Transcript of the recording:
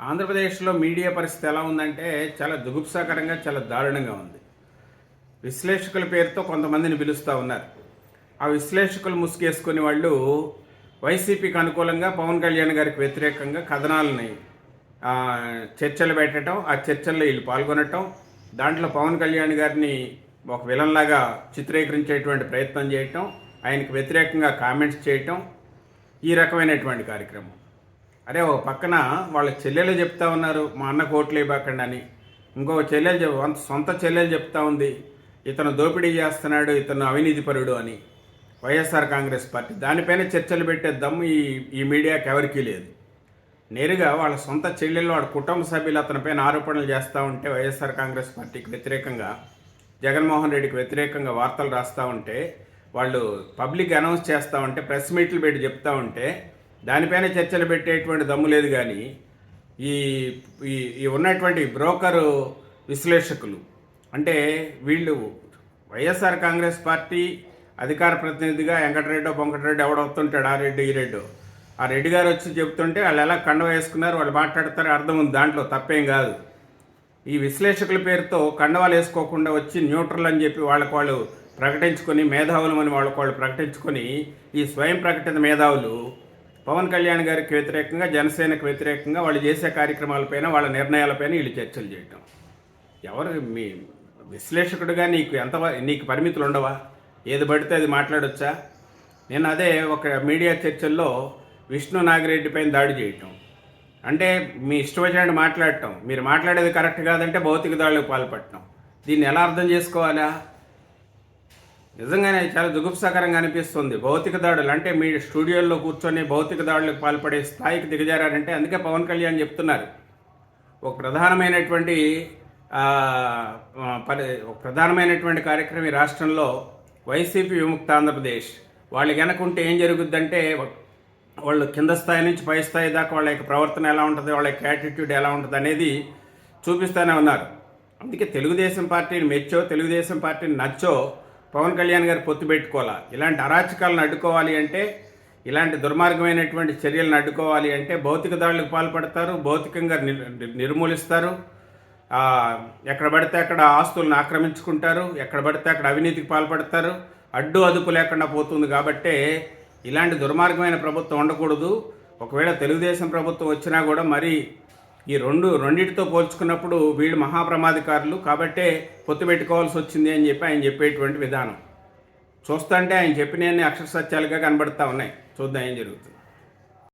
ఆంధ్రప్రదేశ్లో మీడియా పరిస్థితి ఎలా ఉందంటే చాలా దుగుప్సాకరంగా చాలా దారుణంగా ఉంది. విశ్లేషకుల పేరుతో కొంతమందిని పిలుస్తూ ఉన్నారు. ఆ విశ్లేషకులు ముసుగేసుకునే వాళ్ళు వైసీపీకి అనుకూలంగా పవన్ కళ్యాణ్ గారికి వ్యతిరేకంగా కథనాలని చర్చలు పెట్టడం ఆ చర్చల్లో వీళ్ళు పాల్గొనటం దాంట్లో పవన్ కళ్యాణ్ గారిని ఒక విలన్లాగా చిత్రీకరించేటువంటి ప్రయత్నం చేయటం ఆయనకు వ్యతిరేకంగా కామెంట్స్ చేయటం ఈ రకమైనటువంటి కార్యక్రమం. అరే ఓ పక్కన వాళ్ళ చెల్లెలు చెప్తా ఉన్నారు మా అన్న కోట్లు ఇవ్వకండి అని. ఇంకో చెల్లెలు చెప్ సొంత చెల్లెలు చెప్తా ఉంది ఇతను దోపిడీ చేస్తున్నాడు ఇతను అవినీతిపరుడు అని. వైఎస్ఆర్ కాంగ్రెస్ పార్టీ దానిపైన చర్చలు పెట్టే దమ్ము ఈ ఈ మీడియాకి ఎవరికీ లేదు. నేరుగా వాళ్ళ సొంత చెల్లెలు వాళ్ళ కుటుంబ సభ్యులు అతనిపైన ఆరోపణలు చేస్తూ ఉంటే వైఎస్ఆర్ కాంగ్రెస్ పార్టీకి వ్యతిరేకంగా జగన్మోహన్ రెడ్డికి వ్యతిరేకంగా వార్తలు రాస్తూ ఉంటే వాళ్ళు పబ్లిక్ అనౌన్స్ చేస్తూ ఉంటే ప్రెస్ మీట్లు పెట్టి చెప్తా ఉంటే దానిపైన చర్చలు పెట్టేటువంటి దమ్ము లేదు కానీ ఈ ఈ ఉన్నటువంటి బ్రోకరు విశ్లేషకులు అంటే వీళ్ళు వైఎస్ఆర్ కాంగ్రెస్ పార్టీ అధికార ప్రతినిధిగా వెంకటరెడ్డి బొంకటరెడ్డి వస్తుంటాడు ఆ రెడ్డి ఈ రెడ్డో. ఆ రెడ్డి గారు వచ్చి చెప్తుంటే వాళ్ళు ఎలా కండ వేసుకున్నారు వాళ్ళు మాట్లాడతారు అర్థం ఉంది దాంట్లో తప్పేం కాదు. ఈ విశ్లేషకుల పేరుతో కండవాలు వేసుకోకుండా వచ్చి న్యూట్రల్ అని చెప్పి వాళ్ళకు వాళ్ళు ప్రకటించుకొని మేధావులమని వాళ్ళకు వాళ్ళు ప్రకటించుకొని ఈ స్వయం ప్రకటిత మేధావులు పవన్ కళ్యాణ్ గారికి వ్యతిరేకంగా జనసేనకు వ్యతిరేకంగా వాళ్ళు చేసే కార్యక్రమాలపైన వాళ్ళ నిర్ణయాలపైన వీళ్ళు చర్చలు చేయటం. ఎవరు మీ విశ్లేషకుడిగా నీకు ఎంత నీకు పరిమితులు ఉండవా? ఏది పడితే అది మాట్లాడొచ్చా? నేను అదే ఒక మీడియా చర్చల్లో విష్ణు నాగిరెడ్డి పైన దాడి చేయటం. అంటే మీ ఇష్టం వచ్చినట్టు మాట్లాడటం. మీరు మాట్లాడేది కరెక్ట్ కాదంటే భౌతిక దాడులకు పాల్పడటం. దీన్ని ఎలా అర్థం చేసుకోవాలా? నిజంగానే చాలా దుగుప్సాకరంగా అనిపిస్తుంది. భౌతిక దాడులు అంటే మీ స్టూడియోల్లో కూర్చొని భౌతిక దాడులకు పాల్పడే స్థాయికి దిగజారంటే అందుకే పవన్ కళ్యాణ్ చెప్తున్నారు. ఒక ప్రధానమైనటువంటి పరి ఒక ప్రధానమైనటువంటి కార్యక్రమం ఈ రాష్ట్రంలో వైసీపీ విముక్త ఆంధ్రప్రదేశ్. వాళ్ళు వెనకుంటే ఏం జరుగుద్దంటే వాళ్ళు కింద స్థాయి నుంచి పై స్థాయి దాకా వాళ్ళ యొక్క ప్రవర్తన ఎలా ఉంటుంది వాళ్ళ యొక్క యాటిట్యూడ్ ఎలా ఉంటుంది అనేది చూపిస్తూనే ఉన్నారు. అందుకే తెలుగుదేశం పార్టీని మెచ్చో తెలుగుదేశం పార్టీని నచ్చో పవన్ కళ్యాణ్ గారు పొత్తు పెట్టుకోవాలా? ఇలాంటి అరాచకాలను అడ్డుకోవాలి అంటే ఇలాంటి దుర్మార్గమైనటువంటి చర్యలను అడ్డుకోవాలి అంటే భౌతిక దాడులకు పాల్పడతారు భౌతికంగా నిర్మూలిస్తారు. ఎక్కడ పడితే అక్కడ ఆస్తులను ఆక్రమించుకుంటారు ఎక్కడ పడితే అక్కడ అవినీతికి పాల్పడతారు. అడ్డు అదుపు లేకుండా పోతుంది కాబట్టే ఇలాంటి దుర్మార్గమైన ప్రభుత్వం ఉండకూడదు. ఒకవేళ తెలుగుదేశం ప్రభుత్వం వచ్చినా కూడా మరి ఈ రెండు రెండింటితో పోల్చుకున్నప్పుడు వీళ్ళు మహాప్రమాధికారులు కాబట్టే పొత్తు పెట్టుకోవాల్సి వచ్చింది అని చెప్పి ఆయన చెప్పేటువంటి విధానం. చూస్తుంటే ఆయన చెప్పినవన్నీ అక్షర సత్యాలుగా కనబడతా ఉన్నాయి. చూద్దాం ఏం జరుగుతుంది.